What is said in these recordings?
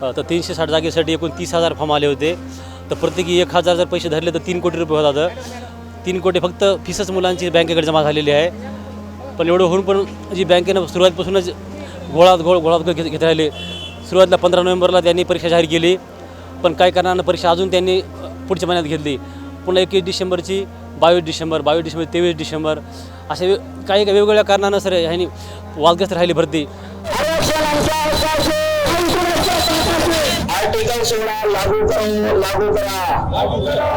तर तीनशे साठ जागेसाठी एकूण तीस हजार फॉर्म आले होते. तर प्रत्येकी एक हजार जर पैसे धरले तर तीन कोटी रुपये होतात. तीन कोटी फक्त फीसच मुलांची बँकेकडे जमा झालेली आहे. पण एवढं होऊन पण जी बँकेनं सुरुवातीपासूनच गोळात गोळ गोळात घेत घेत राहिले. सुरुवातीला पंधरा नोव्हेंबरला त्यांनी परीक्षा जाहीर केली. पण काही कारणानं परीक्षा अजून त्यांनी पुढच्या महिन्यात घेतली. पुन्हा एकवीस डिसेंबरची बावीस डिसेंबर बावीस डिसेंबर तेवीस डिसेंबर असे काही काही वेगवेगळ्या कारणानं सर ह्यांनी वादग्रस्त राहिली भरती. आर्टिकल सोळा लागू करा लागू करा.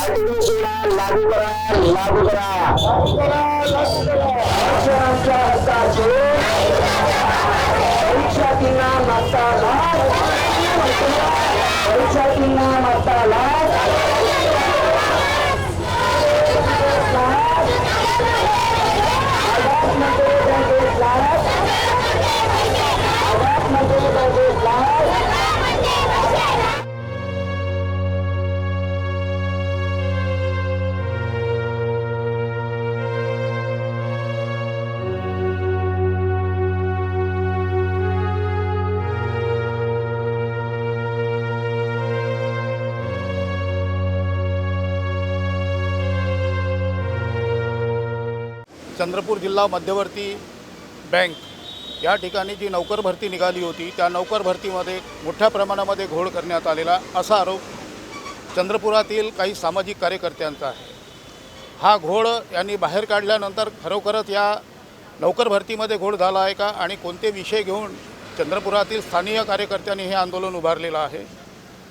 आर्टिकल सोळा लागू करा लागू करा. आरक्षणाच्या हक्काचे परीक्षा किंवा परीक्षा किंवा चंद्रपूर जिल्हा मध्यवर्ती बँक या ठिकाणी जी नौकर भरती निघाली होती त्या नौकर भरतीमध्ये मोठ्या प्रमाणामध्ये घोळ करण्यात आलेला असा आरोप चंद्रपुरातील काही सामाजिक कार्यकर्त्यांचा आहे. हा घोळ यांनी बाहेर काढल्यानंतर खरोखरच या नौकर भरतीमध्ये घोळ झाला आहे का आणि कोणते विषय घेऊन चंद्रपुरातील स्थानीय कार्यकर्त्यांनी हे आंदोलन उभारलेलं आहे?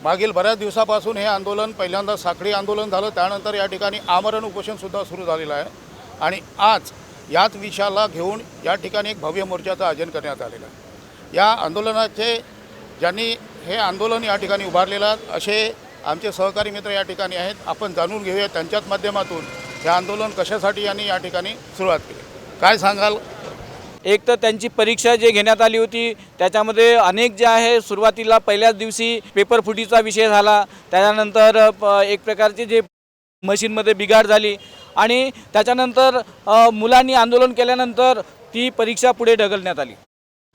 मागील बऱ्याच दिवसापासून हे आंदोलन पहिल्यांदा साखळी आंदोलन झालं त्यानंतर या ठिकाणी आमरण उपोषणसुद्धा सुरू झालेलं आहे. आणि आज याच विषयाला घेऊन या ठिकाणी एक भव्य मोर्चाचं आयोजन करण्यात आलेलं आहे. या आंदोलनाचे ज्यांनी हे आंदोलन या ठिकाणी उभारलेलं असे आमचे सहकारी मित्र या ठिकाणी आहेत. आपण जाणून घेऊया त्यांच्याच माध्यमातून हे आंदोलन कशासाठी यांनी या ठिकाणी सुरुवात केली. काय सांगाल? एक तर त्यांची परीक्षा जे घेण्यात आली होती त्याच्यामध्ये अनेक जे आहे सुरुवातीला पहिल्याच दिवशी पेपर फुटीचा विषय झाला. त्याच्यानंतर प- एक प्रकारचे जे मशीनमध्ये बिघाड झाली. आणि त्याच्यानंतर मुलांनी आंदोलन केल्यानंतर ती परीक्षा पुढे ढकलण्यात आली.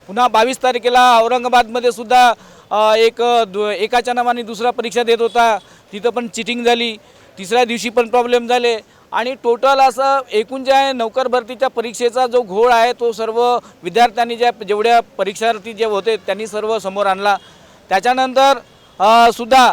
पुन्हा बावीस तारखेला औरंगाबादमध्ये सुद्धा एक दु एकाच्या नावाने दुसरा परीक्षा देत होता. तिथं पण चिटिंग झाली. तिसऱ्या दिवशी पण प्रॉब्लेम झाले. आणि टोटल असं एकूण जे आहे नौकर भरतीच्या परीक्षेचा जो घोळ आहे तो सर्व विद्यार्थ्यांनी ज्या जेवढ्या परीक्षार्थी जे होते त्यांनी सर्व समोर आणला. त्याच्यानंतर सुद्धा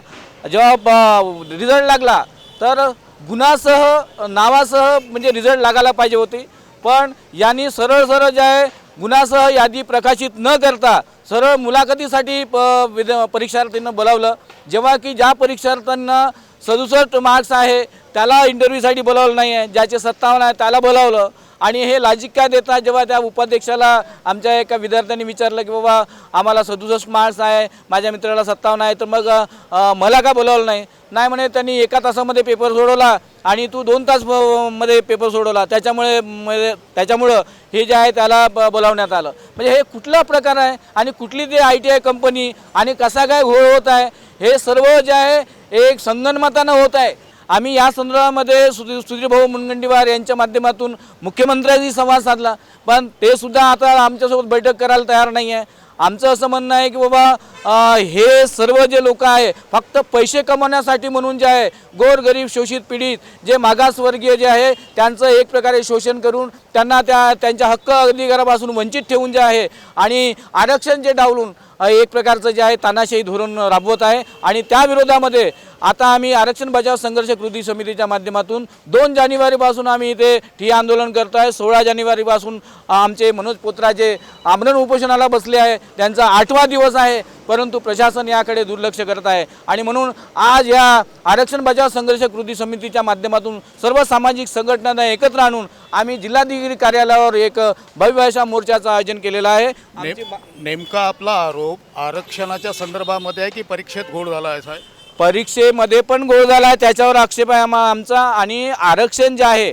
जेव्हा रिझल्ट लागला तर गुन्हासह नावासह म्हणजे रिझल्ट लागायला पाहिजे होते. पण यांनी सरळ सरळ जे आहे गुन्हासह यादी प्रकाशित न करता सरळ मुलाखतीसाठी प विद परीक्षार्थींना बोलावलं. जेव्हा की ज्या परीक्षार्थ्यांना सदुसष्ट मार्क्स आहे त्याला इंटरव्ह्यूसाठी बोलावलं नाही आहे ज्याचे सत्तावन्न आहे त्याला बोलावलं. आणि हे लाजिक काय देतात जेव्हा त्या उपाध्यक्षाला आमच्या एका विद्यार्थ्यांनी विचारलं की बाबा आम्हाला सदुसष्ट मार्क्स आहे माझ्या मित्राला सत्तावन्न आहे तर मग मला का बोलावलं नाही? नाही म्हणे त्यांनी एका तासामध्ये पेपर सोडवला आणि तू दोन तासमध्ये पेपर सोडवला. त्याच्यामुळे मध्ये- त्याच्यामुळं हे जे आहे त्याला ब- बोलावण्यात आलं. म्हणजे हे कुठला प्रकार आहे आणि कुठली ती आय टी आय कंपनी आणि कसा काय घोळ होत आहे? हे सर्व जे आहे एक संगनमतानं होत आहे. आम्ही या संदर्भामध्ये सुधीर सुधीरभाऊ मुनगंटीवार यांच्या माध्यमातून मुख्यमंत्र्यांशी संवाद साधला. पण ते सुद्धा आता आमच्यासोबत बैठक करायला तयार नाही आहे आमचं असं म्हणणं आहे की बाबा हे सर्व जे लोक आहे फक्त पैसे कमवण्यासाठी म्हणून जे आहे गोरगरीब शोषित पीडित जे मागासवर्गीय जे आहे त्यांचं एक प्रकारे शोषण करून त्यांना त्या त्यांच्या हक्क अधिकारापासून वंचित ठेवून जे आहे आणि आरक्षण जे डावलून एक प्रकारचं जे आहे तानाशाही धोरण राबवत आहे. आणि त्या विरोधामध्ये आता आम्ही आरक्षण बचाव संघर्ष कृती समितीच्या माध्यमातून दोन जानेवारीपासून आम्ही इथे ठिय्या आंदोलन करत आहे सोळा जानेवारीपासून आमचे मनोज पोत्राचे आमरण उपोषणाला बसले आहे त्यांचा आठवा दिवस आहे. परंतु प्रशासन याकडे दुर्लक्ष करत आहे. आणि म्हणून आज या आरक्षण बचाव संघर्ष कृती समितीच्या माध्यमातून सर्व सामाजिक संघटनांना एकत्र आणून आम्ही जिल्हाधिकारी कार्यालयावर एक भव्य अशा मोर्चाचं आयोजन केलेलं आहे. नेमका आपला आरोप आरक्षणाच्या संदर्भामध्ये आहे की परीक्षेत घोळ झाला आहे साहेब? परीक्षेमध्ये पण गोळ झाला आहे त्याच्यावर आक्षेप आहे आम्हा आमचा आणि आरक्षण जे आहे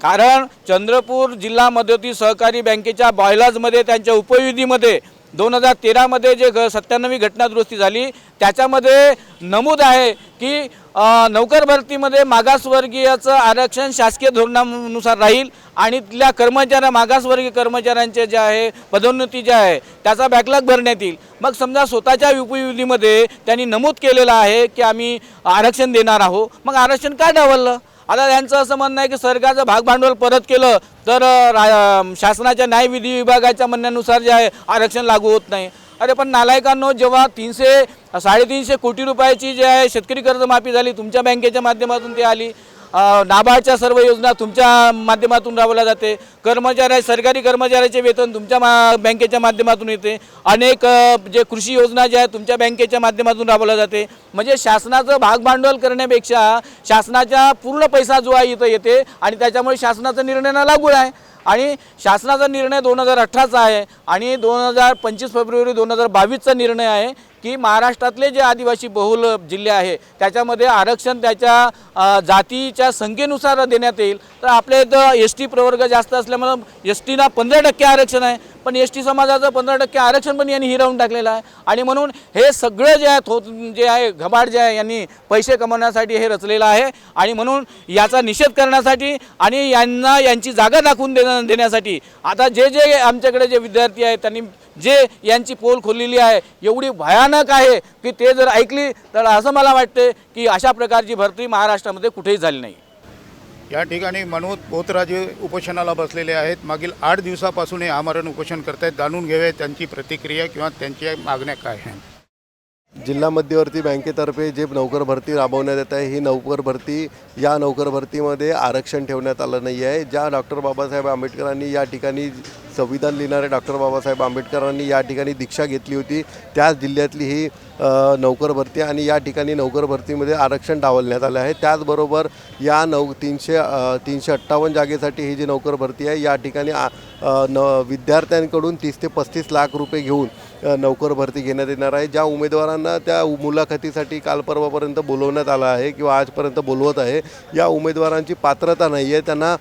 कारण चंद्रपूर जिल्हा मदती सहकारी बँकेच्या बॉयलाजमध्ये त्यांच्या उपविधीमध्ये दोन हजार तेरामध्ये जे घ सत्त्याण्णवी घटना दुरुस्ती झाली त्याच्यामध्ये नमूद आहे की अ, नौकर भरतीमध्ये मागासवर्गीयाचं आरक्षण शासकीय धोरणानुसार राहील आणि तिथल्या कर्मचाऱ्या मागासवर्गीय कर्मचाऱ्यांचे जे आहे पदोन्नती जे आहे त्याचा बॅकलॉग भरण्यात येईल. मग समजा स्वतःच्या उपयोगीमध्ये त्यांनी नमूद केलेलं आहे की आम्ही आरक्षण देणार आहोत मग आरक्षण काय डावललं? आता त्यांचं असं म्हणणं आहे की सरकारचं भागभांडवल परत केलं तर रा- शासनाच्या न्यायविधी विभागाच्या म्हणण्यानुसार जे आहे आरक्षण लागू होत नाही. अरे पण नालायकांनो जेव्हा तीनशे साडेतीनशे कोटी रुपयाची जे आहे शेतकरी कर्जमाफी झाली तुमच्या बँकेच्या माध्यमातून ती आली. अ, सर्व योजना तुमच्या माध्यमातून राबवल्या जाते. कर्मचाऱ्या सरकारी कर्मचाऱ्याचे वेतन तुमच्या मा बँकेच्या माध्यमातून येते. अनेक जे कृषी योजना ज्या आहेत तुमच्या बँकेच्या माध्यमातून राबवल्या जाते. म्हणजे शासनाचं भागभांडवल करण्यापेक्षा शासनाचा पूर्ण पैसा जो आहे इथं येते आणि त्याच्यामुळे शासनाचा निर्णय ना लागू आहे. आणि शासनाचा निर्णय दोन हजार अठराचा आहे आणि दोन हजार पंचवीस फेब्रुवारी दोन हजार बावीसचा निर्णय आहे. की महाराष्ट्रातले जे आदिवासी बहुल जिल्हे आहे त्याच्यामध्ये आरक्षण त्याच्या जातीच्या संख्येनुसार देण्यात येईल. तर आपल्या इथं एस टी प्रवर्ग जास्त असल्यामुळं एस टीना पंधरा टक्के आरक्षण आहे. पण एस टी समाजाचं पंधरा टक्के आरक्षण पण यांनी हिरावून टाकलेलं आहे. आणि म्हणून हे सगळं जे आहे थोत जे आहे घबाड जे आहे यांनी पैसे कमवण्यासाठी हे रचलेलं आहे. आणि म्हणून याचा निषेध करण्यासाठी आणि यांना यांची जागा दाखवून देण्या देण्यासाठी. आता जे जे आमच्याकडे जे विद्यार्थी आहेत त्यांनी जे यांची पोल खोललेली आहे एवढी भयानक आहे की ते जर ऐकली तर असं मला वाटते की अशा प्रकारची भरती महाराष्ट्रामध्ये कुठेही झाली नाही. या ठिकाणी मनोज पोतराजे उपोषणाला बसलेले आहेत. मागील आठ दिवसापासून हे आमरण उपोषण करत आहेत जाणून घेऊया त्यांची प्रतिक्रिया किंवा त्यांच्या मागण्या काय आहेत. जिल्हा मध्यवर्ती बँकेतर्फे जे नोकर भरती राबवण्यात येत आहे ही नोकर भरती या नोकर भरतीमध्ये आरक्षण ठेवण्यात आलं नाही आहे ज्या डॉक्टर बाबासाहेब आंबेडकरांनी या ठिकाणी संविधान लिहिणारे डॉक्टर बाबासाहेब आंबेडकरांनी या ठिकाणी दीक्षा घेतली होती त्याच जिल्ह्यातली ही नोकर भरती आणि या ठिकाणी नोकर भरतीमध्ये आरक्षण डावलण्यात आलं आहे. त्याचबरोबर या नौ तीनशे तीनशे अठ्ठावन्न जागेसाठी ही जी नोकर भरती आहे या ठिकाणी न विद्यार्थ्यांकडून तीस ते पस्तीस लाख रुपये घेऊन नोकर भरती घेण्यात येणार आहे. ज्या उमेदवारांना त्या मुलाखतीसाठी काल परवापर्यंत बोलवण्यात आलं आहे किंवा आजपर्यंत बोलवत आहे या उमेदवारांची पात्रता नाही आहे त्यांना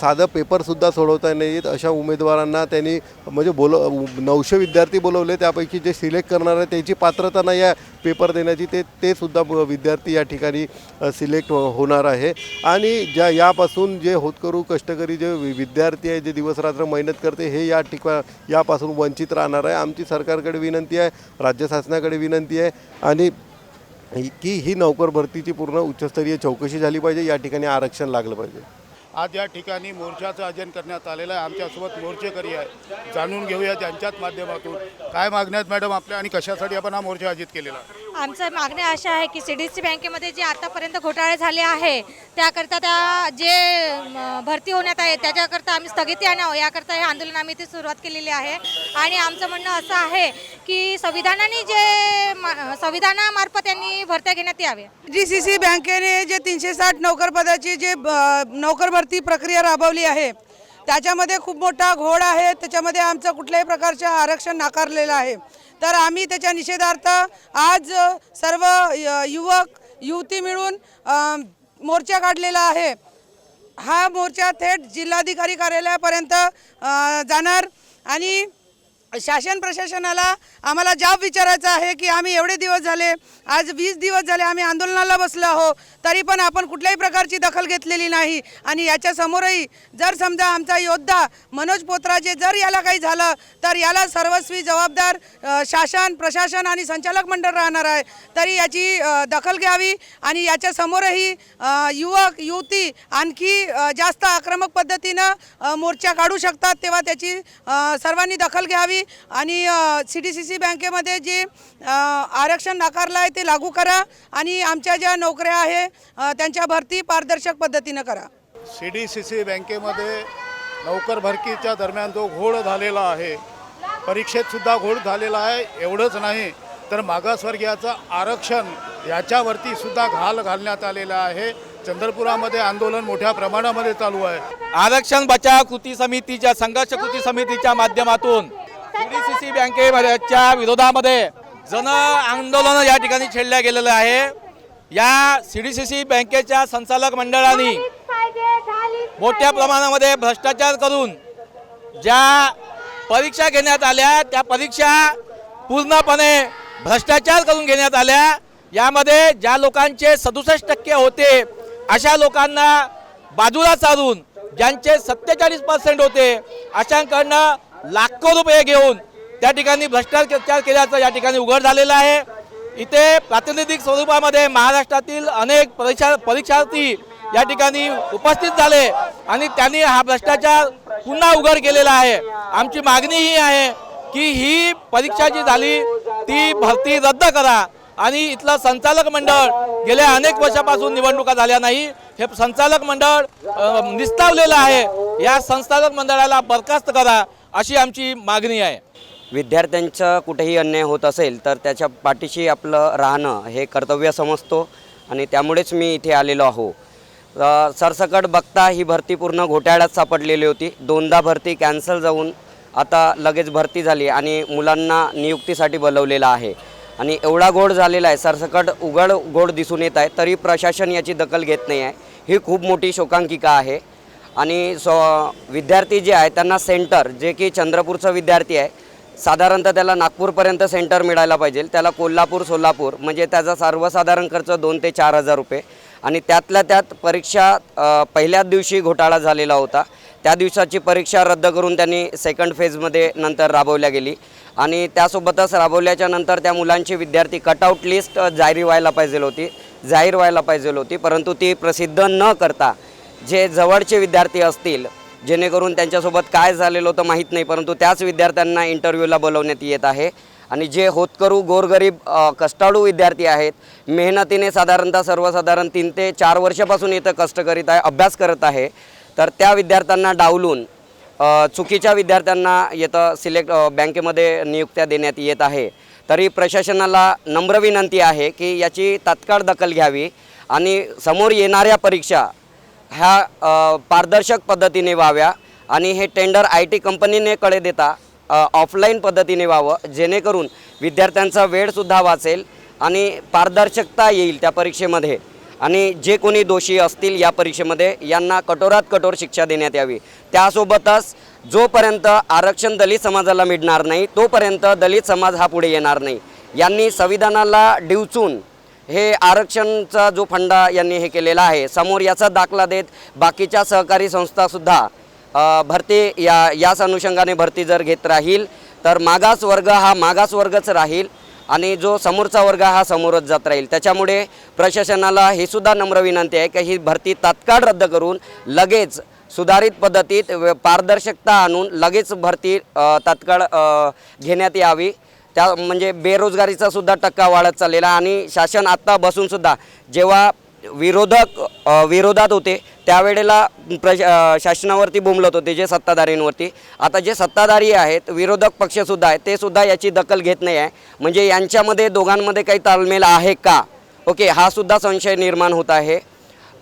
साधं पेपरसुद्धा सोडवता नाही येत अशा उमेदवारांना त्यांनी म्हणजे बोल नऊशे विद्यार्थी बोलवले. त्यापैकी जे सिलेक्ट करणार आहे त्याची पात्रता नाही आहे पेपर देण्याची ते ते सुद्धा विद्यार्थी या ठिकाणी सिलेक्ट हो, होणार आहे. आणि ज्या यापासून जे होतकरू कष्टकरी जे वि- विद्यार्थी आहे जे दिवसरात्र मेहनत करते हे या ठिका यापासून वंचित राहणार आहे. आमची सरकारकडे विनंती आहे राज्य शासनाकडे विनंती आहे. आणि की ही नोकर भरतीची पूर्ण उच्चस्तरीय चौकशी झाली पाहिजे या ठिकाणी आरक्षण लागलं पाहिजे. आज या ठिकाणी मोर्चाचं आयोजन करण्यात आलेलं आहे. आमच्यासोबत मोर्चेकरी आहे. जाणून घेऊया त्यांच्याच माध्यमातून. काय मागण्यात मॅडम आपल्या आणि कशासाठी आपण हा मोर्चा आयोजित केलेला आहे? आमचं मागणी अशा आहे की सी डी सी बँकेमध्ये जे आतापर्यंत घोटाळे झाले आहे त्याकरता त्या जे भरती होण्यात आहे त्याच्याकरता आम्ही स्थगिती आणावं याकरता हे आंदोलन आम्ही इथे सुरुवात केलेली आहे. आणि आमचं म्हणणं असं आहे की संविधानाने जे संविधानामार्फत यांनी भरत्या घेण्यात यावे जी सी सी बँकेने जे तीनशे साठ नोकरपदाची जे ब- नोकर भरती प्रक्रिया राबवली आहे त्याच्यामध्ये खूप मोठा घोड आहे त्याच्यामध्ये आमचं कुठल्याही प्रकारचं आरक्षण नाकारलेलं आहे. तर आम्ही त्याच्या निषेधार्थ आज सर्व य- युवक युवती मिळून मोर्चा काढलेला आहे. हा मोर्चा थेट जिल्हाधिकारी कार्यालयापर्यंत जाणार आणि शासन प्रशासनाला आम्हाला जाब विचारायचा आहे की आम्ही एवढे दिवस झाले आज वीस दिवस झाले आम्ही आंदोलनाला बसलो आहो तरी पण आपण कुठल्याही प्रकारची दखल घेतलेली नाही. आणि याच्यासमोरही जर समजा आमचा योद्धा मनोज पोत्राचे जर याला काही झालं तर याला सर्वस्वी जबाबदार शासन प्रशासन आणि संचालक मंडळ राहणार आहे. तरी याची दखल घ्यावी आणि याच्यासमोरही युवक युवती आणखी जास्त आक्रमक पद्धतीनं मोर्चा काढू शकतात तेव्हा त्याची सर्वांनी दखल घ्यावी. आणि सी डी सी सी बँकेमध्ये जे आरक्षण नाकारलं आहे ते लागू करा आणि आमच्या ज्या नोकऱ्या आहे त्यांच्या भरती पारदर्शक पद्धतीनं करा. सी डी सी सी बँकेमध्ये नौकर भरतीच्या दरम्यान जो घोळ झालेला आहे परीक्षेत सुद्धा घोळ झालेला आहे एवढंच नाही तर मागासवर्गीयाचं आरक्षण याच्यावरती सुद्धा घाल घालण्यात आलेला आहे. चंद्रपुरामध्ये आंदोलन मोठ्या प्रमाणामध्ये चालू आहे. आरक्षण बचाव कृती समितीच्या संघर्ष कृती समितीच्या माध्यमातून सी बँकेच्या विरोधामध्ये जन आंदोलन या ठिकाणी छेडल्या गेलेलं आहे. या सी डी सी सी बँकेच्या संचालक मंडळाने मोठ्या प्रमाणामध्ये भ्रष्टाचार करून ज्या परीक्षा घेण्यात आल्या त्या परीक्षा पूर्णपणे भ्रष्टाचार करून घेण्यात आल्या. यामध्ये ज्या लोकांचे सदुसष्ट टक्के होते अशा लोकांना बाजूला सारून ज्यांचे सत्तेचाळीस पर्सेंट होते अशांकडनं लाखो रुपये घेऊन त्या ठिकाणी भ्रष्टाचार केल्याचं या ठिकाणी उघड झालेलं आहे. इथे प्रातिनिधिक स्वरूपामध्ये महाराष्ट्रातील अनेक परीक्षा परीक्षार्थी या ठिकाणी उपस्थित झाले आणि त्यांनी हा भ्रष्टाचार पुन्हा उघड केलेला आहे. आमची मागणी ही आहे की ही परीक्षा जी झाली ती भरती रद्द करा आणि इथलं संचालक मंडळ गेल्या अनेक वर्षापासून निवडणुका झाल्या नाही. हे संचालक मंडळ निस्तावलेलं आहे. या संचालक मंडळाला बरखास्त करा. अशी आमची मागणी आहे. विद्यार्थ्यांचं कुठेही अन्याय होत असेल तर त्याच्या पाठीशी आपलं राहणं हे कर्तव्य समजतो आणि त्यामुळेच मी इथे आलेलो आहो. सरसकट बघता ही भरती पूर्ण घोटाळ्यात सापडलेली होती. दोनदा भरती कॅन्सल जाऊन आता लगेच भरती झाली आणि मुलांना नियुक्तीसाठी बोलवलेलं आहे. आणि एवढा गोड झालेला आहे सरसकट उघड गोड दिसून येत आहे तरी प्रशासन याची दखल घेत नाही आहे. ही खूप मोठी शोकांकिका आहे. आणि सो विद्यार्थी जे आहे त्यांना सेंटर जे की चंद्रपूरचा विद्यार्थी आहे साधारणतः त्याला नागपूरपर्यंत सेंटर मिळायला पाहिजे. त्याला कोल्हापूर सोलापूर म्हणजे त्याचा सर्वसाधारण खर्च दोन ते चार हजार रुपये. आणि त्यातल्या त्यात परीक्षा पहिल्याच दिवशी घोटाळा झालेला होता. त्या दिवसाची परीक्षा रद्द करून त्यांनी सेकंड फेजमध्ये नंतर राबवल्या गेली. आणि त्यासोबतच राबवल्याच्या नंतर त्या मुलांची विद्यार्थी कटआउट लिस्ट जाहीर व्हायला पाहिजे होती जाहीर व्हायला पाहिजे होती. परंतु ती प्रसिद्ध न करता जे जवळचे विद्यार्थी असतील जेणेकरून त्यांच्यासोबत काय झालेलं होतं माहीत नाही परंतु त्याच विद्यार्थ्यांना इंटरव्ह्यूला बोलवण्यात येत आहे. आणि जे होतकरू गोरगरीब कष्टाळू विद्यार्थी आहेत मेहनतीने साधारणतः सर्वसाधारण तीन ते चार वर्षापासून इथं कष्ट करीत आहे अभ्यास करत आहे तर त्या विद्यार्थ्यांना डावलून चुकीच्या विद्यार्थ्यांना येतं सिलेक्ट बँकेमध्ये नियुक्त्या देण्यात येत आहे. तरी प्रशासनाला नम्र विनंती आहे की याची तात्काळ दखल घ्यावी आणि समोर येणाऱ्या परीक्षा ह्या पारदर्शक पद्धतीने व्हाव्या आणि हे टेंडर आय टी कंपनीने कळे देता ऑफलाईन पद्धतीने व्हावं जेणेकरून विद्यार्थ्यांचा वेळसुद्धा वाचेल आणि पारदर्शकता येईल त्या परीक्षेमध्ये. आणि जे कोणी दोषी असतील या परीक्षेमध्ये यांना कठोरात कठोर शिक्षा देण्यात यावी. त्यासोबतच जोपर्यंत आरक्षण दलित समाजाला मिळणार नाही तोपर्यंत दलित समाज हा पुढे येणार नाही. यांनी संविधानाला डिवचून हे आरक्षणचा जो फंडा यांनी हे केलेला आहे समोर याचा दाखला देत बाकीच्या सहकारी संस्थासुद्धा भरती या याच अनुषंगाने भरती जर घेत राहील तर मागास वर्ग हा मागास वर्गच राहील आणि जो समोरचा वर्ग हा समोरच जात राहील. त्याच्यामुळे प्रशासनाला हे सुद्धा नम्र विनंती आहे की ही भरती तात्काळ रद्द करून लगेच सुधारित पद्धतीत व- पारदर्शकता आणून लगेच भरती तात्काळ घेण्यात यावी. त्या म्हणजे बेरोजगारीचा सुद्धा टक्का वाढत चाललेला आणि शासन आत्ता बसूनसुद्धा जेव्हा विरोधक विरोधात होते त्यावेळेला प्रश शासनावरती बोंबलत होते जे सत्ताधारींवरती आता जे सत्ताधारी आहेत विरोधक पक्षसुद्धा आहेत ते सुद्धा याची दखल घेत नाही आहे. म्हणजे यांच्यामध्ये दोघांमध्ये काही ताळमेल आहे का? ओके हा सुद्धा संशय निर्माण होत आहे.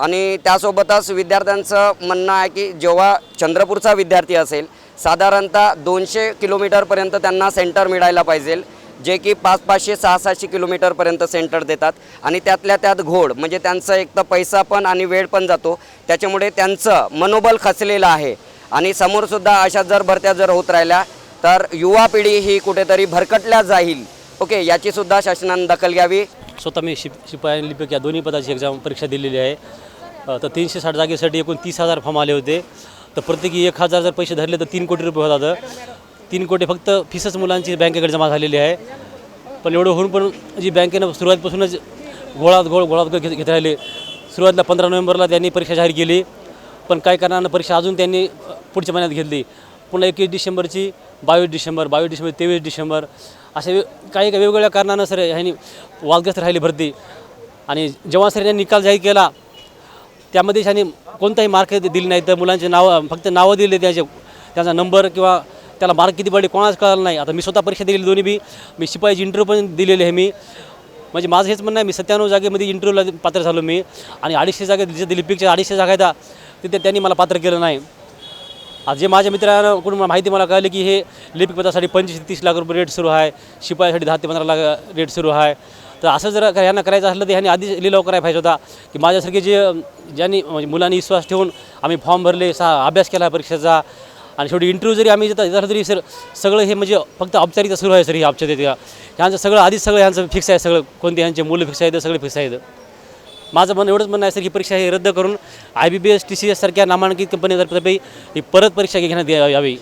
आणि त्यासोबतच विद्यार्थ्यांचं म्हणणं आहे की जेव्हा चंद्रपूरचा विद्यार्थी असेल साधारणतः दोनशे किलोमीटरपर्यंत त्यांना सेंटर मिळायला पाहिजे जे की पाच पाचशे सहा सहाशे किलोमीटरपर्यंत सेंटर देतात. आणि त्यातल्या त्यात घोड म्हणजे त्यांचं एक तर पैसा पण आणि वेळ पण जातो त्याच्यामुळे त्यांचं मनोबल खचलेलं आहे. आणि समोरसुद्धा अशा जर भरत्या जर होत राहिल्या तर युवा पिढी ही कुठेतरी भरकटल्या जाईल. ओके याचीसुद्धा शासनानं शासनाने दखल घ्यावी. स्वतः मी शिप शिपाई लिपिक या दोन्ही पदाची एक्झाम परीक्षा दिलेली आहे. तर तीनशे साठ जागेसाठी एकूण तीस हजार फॉर्म आले होते. तर प्रत्येकी एक हजार जर पैसे धरले तर तीन कोटी रुपये होतात. तीन कोटी फक्त फीसच मुलांची बँकेकडे जमा झालेली आहे. पण एवढं होऊन पण जी बँकेनं सुरुवातीपासूनच गोळात गोळ गोळात गोळ घेत घेत राहिले. सुरुवातीला पंधरा नोव्हेंबरला त्यांनी परीक्षा जाहीर केली. पण काही कारणानं परीक्षा अजून त्यांनी पुढच्या महिन्यात घेतली. पुन्हा एकवीस डिसेंबरची बावीस डिसेंबर बावीस डिसेंबर तेवीस डिसेंबर असे वे काही काही वेगवेगळ्या कारणानं सर ह्यांनी वादग्रस्त राहिली भरती. आणि जेव्हा सर यांनी निकाल जाहीर केला. त्यामध्ये त्यांनी कोणताही मार्क दिले नाही तर मुलांचे नावं फक्त नावं दिले त्याचे त्याचा नंबर किंवा त्याला मार्क किती पडले कोणाच कळालं नाही. आता मी स्वतः परीक्षा दिलेली दोन्ही बी मी शिपाईची इंटरव्ह्यू पण दिलेली आहे मी. म्हणजे माझं हेच म्हणणं आहे मी सत्त्याण्णव जागेमध्ये इंटरव्ह्यूला पात्र झालो मी. आणि अडीचशे जागे जिथे दिलीपिकच्या अडीचशे जागा त्या तिथे त्यांनी मला पात्र केलं नाही. आज जे माझ्या मित्रांना कुठून माहिती मला कळली की हे लिपिक पदासाठी पंचवीस तीस लाख रुपये रेट सुरू आहे शिपाईसाठी दहा ते पंधरा लाख रेट सुरू आहे. तर असं जर का ह्यांना करायचं असलं तर ह्यांनी आधीच लिलाव करायला पाहिजे होता की माझ्यासारखे जे ज्यांनी म्हणजे मुलांनी विश्वास ठेवून आम्ही फॉर्म भरले सा अभ्यास केला परीक्षेचा आणि शेवटी इंटरव्ह्यू जरी आम्ही देतात झालं तरी सर सगळं हे म्हणजे फक्त औपचारिकता सुरू आहे सर ही औपचारिकता. ह्यांचं सगळं आधीच सगळं ह्यांचं फिक्स आहे सगळं कोणते ह्यांचे मुलं फिक्स आहेत सगळे फिक्स आहेत. माझं म्हणणं एवढंच म्हणणं आहे सर ही परीक्षा हे रद्द करून I B B S T C S सारख्या नामांकित कंपनीतर्फे ही परत परीक्षा घेण्यात या- यावी.